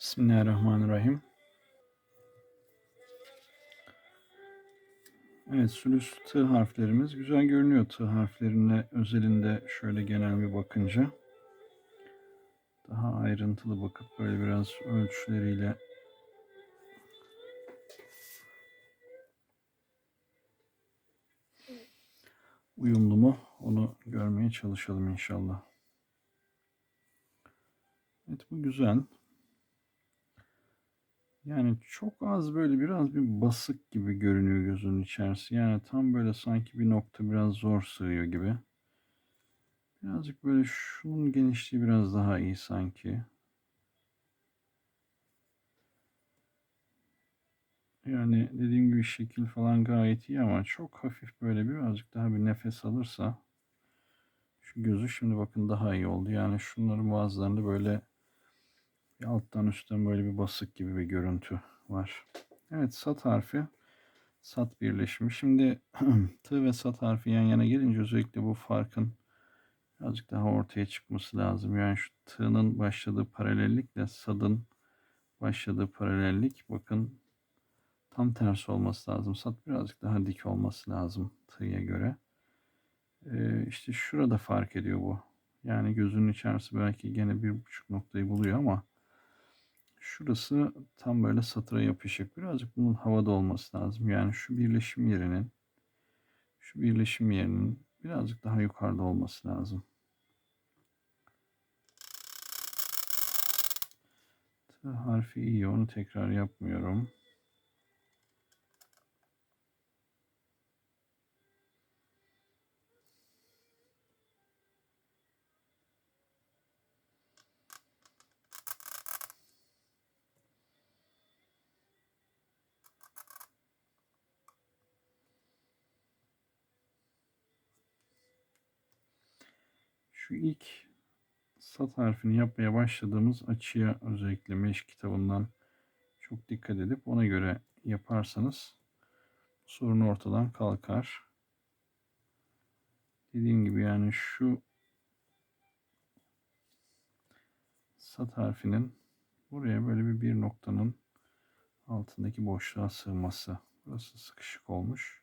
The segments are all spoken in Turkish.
Bismillahirrahmanirrahim. Evet, sülüs T harflerimiz güzel görünüyor. T harflerine özelinde şöyle genel bir bakınca. Daha ayrıntılı bakıp böyle biraz ölçüleriyle uyumlu mu onu görmeye çalışalım inşallah. Evet bu güzel. Yani çok az böyle biraz bir basık gibi görünüyor gözün içerisi. Yani tam böyle sanki bir nokta biraz zor sığıyor gibi. Birazcık böyle şunun genişliği biraz daha iyi sanki. Yani dediğim gibi şekil falan gayet iyi ama çok hafif böyle birazcık daha bir nefes alırsa şu gözü şimdi bakın daha iyi oldu. Yani şunların bazılarında böyle bir alttan üstten böyle bir basık gibi bir görüntü var. Evet sat harfi sat birleşimi. Şimdi t ve sat harfi yan yana gelince özellikle bu farkın birazcık daha ortaya çıkması lazım. Yani şu t'nın başladığı paralellikle sadın başladığı paralellik bakın tam tersi olması lazım. Sat birazcık daha dik olması lazım t'ye göre. Ee, işte şurada fark ediyor bu. Yani gözünün içerisi belki gene bir buçuk noktayı buluyor ama şurası tam böyle satıra yapışık. Birazcık bunun havada olması lazım. Yani şu birleşim yerinin şu birleşim yerinin birazcık daha yukarıda olması lazım. T harfi iyi. Onu tekrar yapmıyorum. Şu ilk sat harfini yapmaya başladığımız açıya özellikle meş kitabından çok dikkat edip ona göre yaparsanız sorun ortadan kalkar. Dediğim gibi yani şu sat harfinin buraya böyle bir bir noktanın altındaki boşluğa sığması. Burası sıkışık olmuş.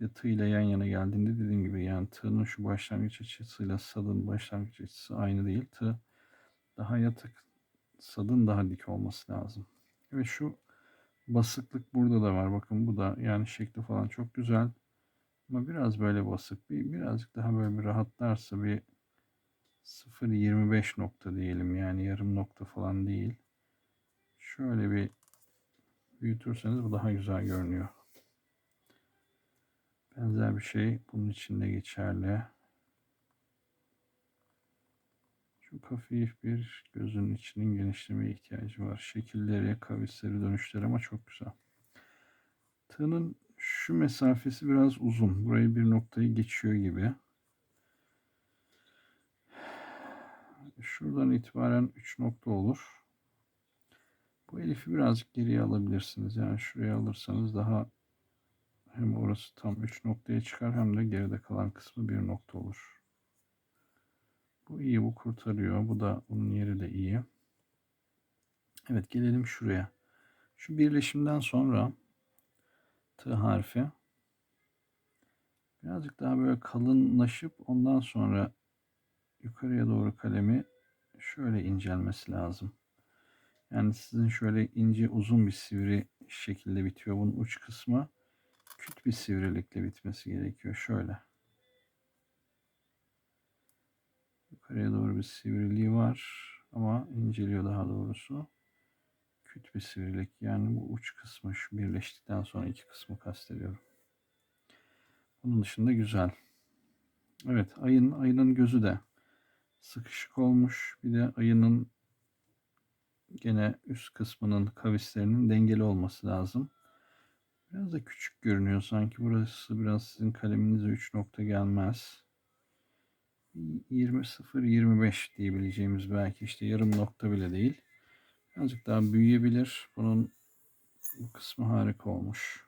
Bir ile yan yana geldiğinde dediğim gibi yani tığın şu başlangıç açısıyla sadın başlangıç açısı aynı değil. Tığ daha yatık, sadın daha dik olması lazım. Ve şu basıklık burada da var. Bakın bu da yani şekli falan çok güzel. Ama biraz böyle basık. Bir, birazcık daha böyle bir rahatlarsa bir 0.25 nokta diyelim. Yani yarım nokta falan değil. Şöyle bir büyütürseniz bu daha güzel görünüyor. Benzer bir şey bunun için de geçerli. Çok hafif bir gözün içinin genişlemeye ihtiyacı var. Şekilleri, kavisleri, dönüşleri ama çok güzel. Tığın şu mesafesi biraz uzun. Burayı bir noktayı geçiyor gibi. Şuradan itibaren 3 nokta olur. Bu elifi birazcık geriye alabilirsiniz. Yani şuraya alırsanız daha hem orası tam 3 noktaya çıkar hem de geride kalan kısmı bir nokta olur. Bu iyi bu kurtarıyor. Bu da bunun yeri de iyi. Evet gelelim şuraya. Şu birleşimden sonra T harfi birazcık daha böyle kalınlaşıp ondan sonra yukarıya doğru kalemi şöyle incelmesi lazım. Yani sizin şöyle ince uzun bir sivri şekilde bitiyor. Bunun uç kısmı küt bir sivrilikle bitmesi gerekiyor. Şöyle. Yukarıya doğru bir sivriliği var ama inceliyor daha doğrusu. Küt bir sivrilik. Yani bu uç kısmı şu birleştikten sonra iki kısmı kastediyorum. Bunun dışında güzel. Evet ayın ayının gözü de sıkışık olmuş. Bir de ayının gene üst kısmının kavislerinin dengeli olması lazım. Biraz da küçük görünüyor sanki. Burası biraz sizin kaleminize 3 nokta gelmez. 20 0 25 diyebileceğimiz belki işte yarım nokta bile değil. Birazcık daha büyüyebilir. Bunun bu kısmı harika olmuş.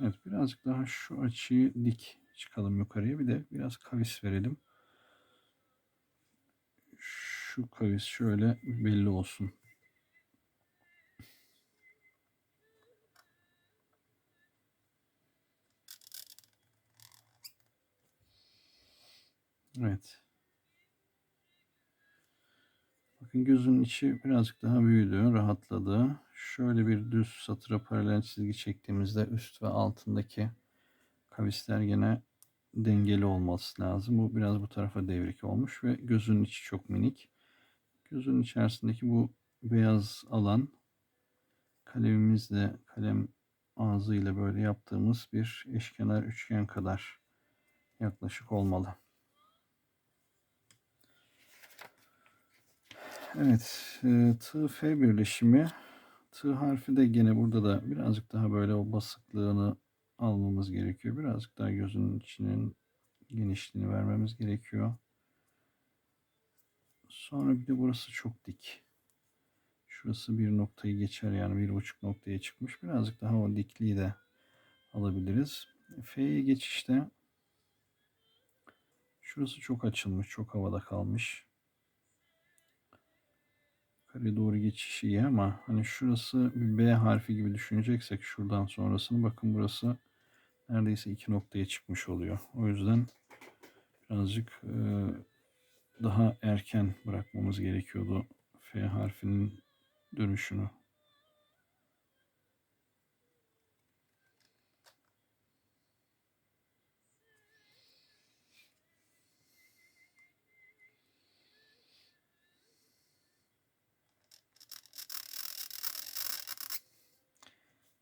Evet birazcık daha şu açıyı dik çıkalım yukarıya. Bir de biraz kavis verelim. Şu kavis şöyle belli olsun. Evet. Bakın gözün içi birazcık daha büyüdü, rahatladı. Şöyle bir düz satıra paralel çizgi çektiğimizde üst ve altındaki kavisler yine dengeli olması lazım. Bu biraz bu tarafa devrik olmuş ve gözün içi çok minik. Gözün içerisindeki bu beyaz alan kalemimizle kalem ağzıyla böyle yaptığımız bir eşkenar üçgen kadar yaklaşık olmalı. Evet, e, tığ F birleşimi. Tığ harfi de gene burada da birazcık daha böyle o basıklığını almamız gerekiyor. Birazcık daha gözünün içinin genişliğini vermemiz gerekiyor. Sonra bir de burası çok dik. Şurası bir noktayı geçer yani bir buçuk noktaya çıkmış. Birazcık daha o dikliği de alabiliriz. F'ye geçişte şurası çok açılmış, çok havada kalmış. Yukarıya doğru geçiş iyi ama hani şurası bir B harfi gibi düşüneceksek şuradan sonrasını bakın burası neredeyse iki noktaya çıkmış oluyor. O yüzden birazcık e, daha erken bırakmamız gerekiyordu F harfinin dönüşünü.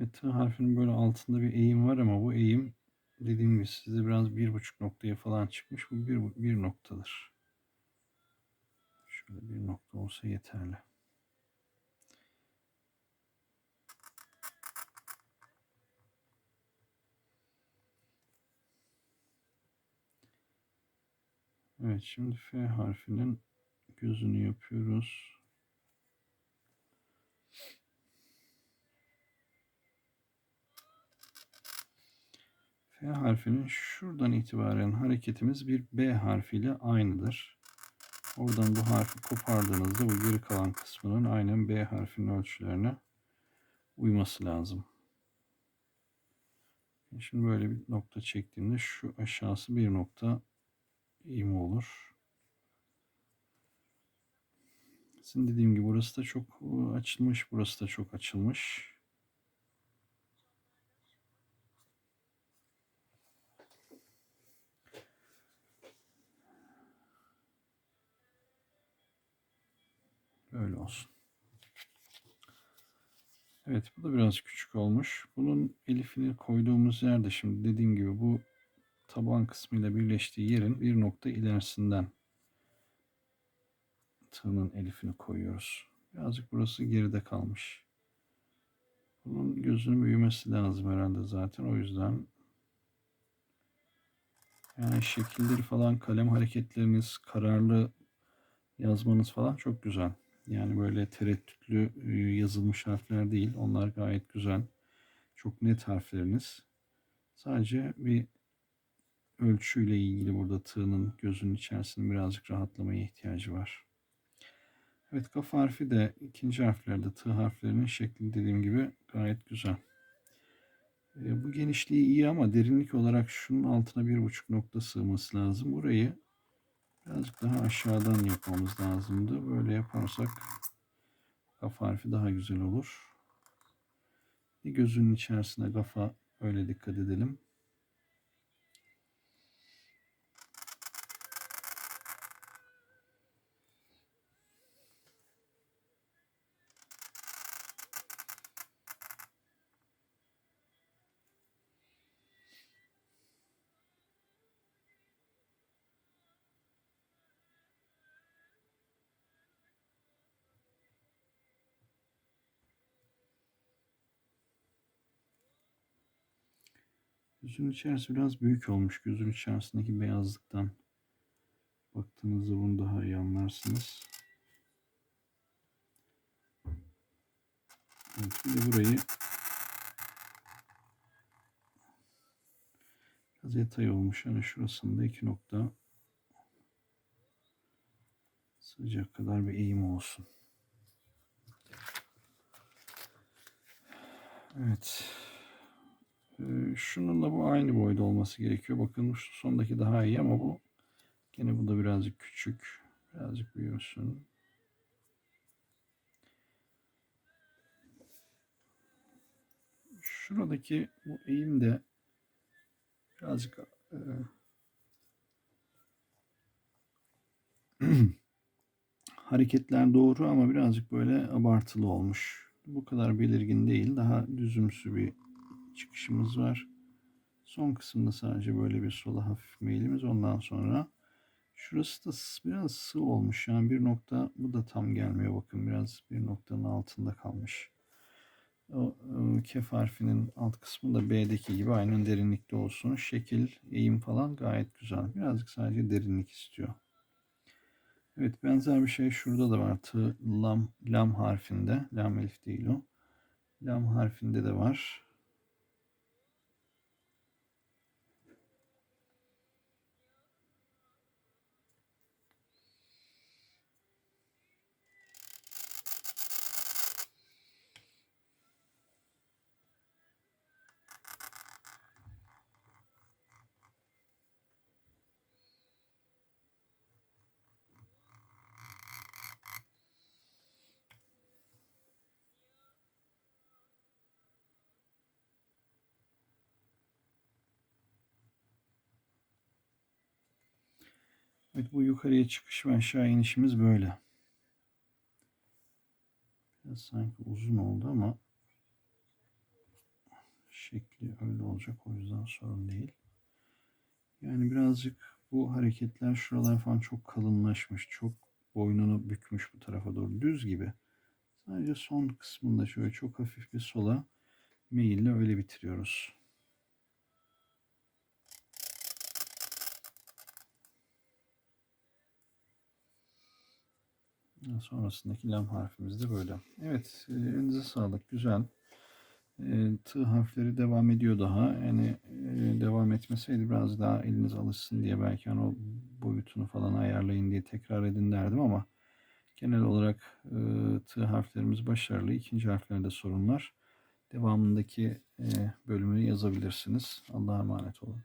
Ve T harfinin böyle altında bir eğim var ama bu eğim dediğim gibi size biraz bir buçuk noktaya falan çıkmış. Bu bir, bir noktadır. Şöyle bir nokta olsa yeterli. Evet şimdi F harfinin gözünü yapıyoruz. F harfinin şuradan itibaren hareketimiz bir B harfiyle aynıdır. Oradan bu harfi kopardığınızda bu geri kalan kısmının aynen B harfinin ölçülerine uyması lazım. Şimdi böyle bir nokta çektiğimde şu aşağısı bir nokta eğimi olur. Sizin dediğim gibi burası da çok açılmış, burası da çok açılmış. Olsun. Evet bu da biraz küçük olmuş. Bunun elifini koyduğumuz yerde şimdi dediğim gibi bu taban kısmıyla birleştiği yerin bir nokta ilerisinden tığının elifini koyuyoruz. Birazcık burası geride kalmış. Bunun gözünün büyümesi lazım herhalde zaten. O yüzden yani şekilleri falan kalem hareketleriniz kararlı yazmanız falan çok güzel. Yani böyle tereddütlü yazılmış harfler değil. Onlar gayet güzel. Çok net harfleriniz. Sadece bir ölçüyle ilgili burada tığının gözünün içerisinde birazcık rahatlamaya ihtiyacı var. Evet kaf harfi de ikinci harflerde tığ harflerinin şekli dediğim gibi gayet güzel. E, bu genişliği iyi ama derinlik olarak şunun altına bir buçuk nokta sığması lazım. Burayı birazcık daha aşağıdan yapmamız lazımdı. Böyle yaparsak kaf harfi daha güzel olur. Bir gözünün içerisine kafa öyle dikkat edelim. Gözün içerisi biraz büyük olmuş. Gözün içerisindeki beyazlıktan baktığınızda bunu daha iyi anlarsınız. Evet, bir burayı Biraz yatay olmuş. Yani şurasında iki nokta sığacak kadar bir eğim olsun. Evet. Şununla bu aynı boyda olması gerekiyor. Bakın şu sondaki daha iyi ama bu gene bu da birazcık küçük. Birazcık büyüsün. Şuradaki bu eğim de birazcık e, hareketler doğru ama birazcık böyle abartılı olmuş. Bu kadar belirgin değil. Daha düzümsü bir çıkışımız var. Son kısımda sadece böyle bir sola hafif meylimiz. Ondan sonra şurası da biraz sığ olmuş. Yani bir nokta bu da tam gelmiyor. Bakın biraz bir noktanın altında kalmış. O e, kef harfinin alt kısmı da B'deki gibi aynen derinlikte olsun. Şekil, eğim falan gayet güzel. Birazcık sadece derinlik istiyor. Evet benzer bir şey şurada da var. Tı, lam, lam harfinde. Lam elif değil o. Lam harfinde de var. Evet bu yukarıya çıkış ve aşağı inişimiz böyle. Biraz sanki uzun oldu ama şekli öyle olacak o yüzden sorun değil. Yani birazcık bu hareketler şuralar falan çok kalınlaşmış. Çok boynunu bükmüş bu tarafa doğru. Düz gibi. Sadece son kısmında şöyle çok hafif bir sola meyille öyle bitiriyoruz. Sonrasındaki lam harfimiz de böyle. Evet, e, elinize sağlık. Güzel. E, tığ harfleri devam ediyor daha. Yani e, devam etmeseydi biraz daha eliniz alışsın diye belki hani o boyutunu falan ayarlayın diye tekrar edin derdim ama genel olarak e, tığ harflerimiz başarılı. İkinci harflerde sorun var. Devamındaki e, bölümü yazabilirsiniz. Allah'a emanet olun.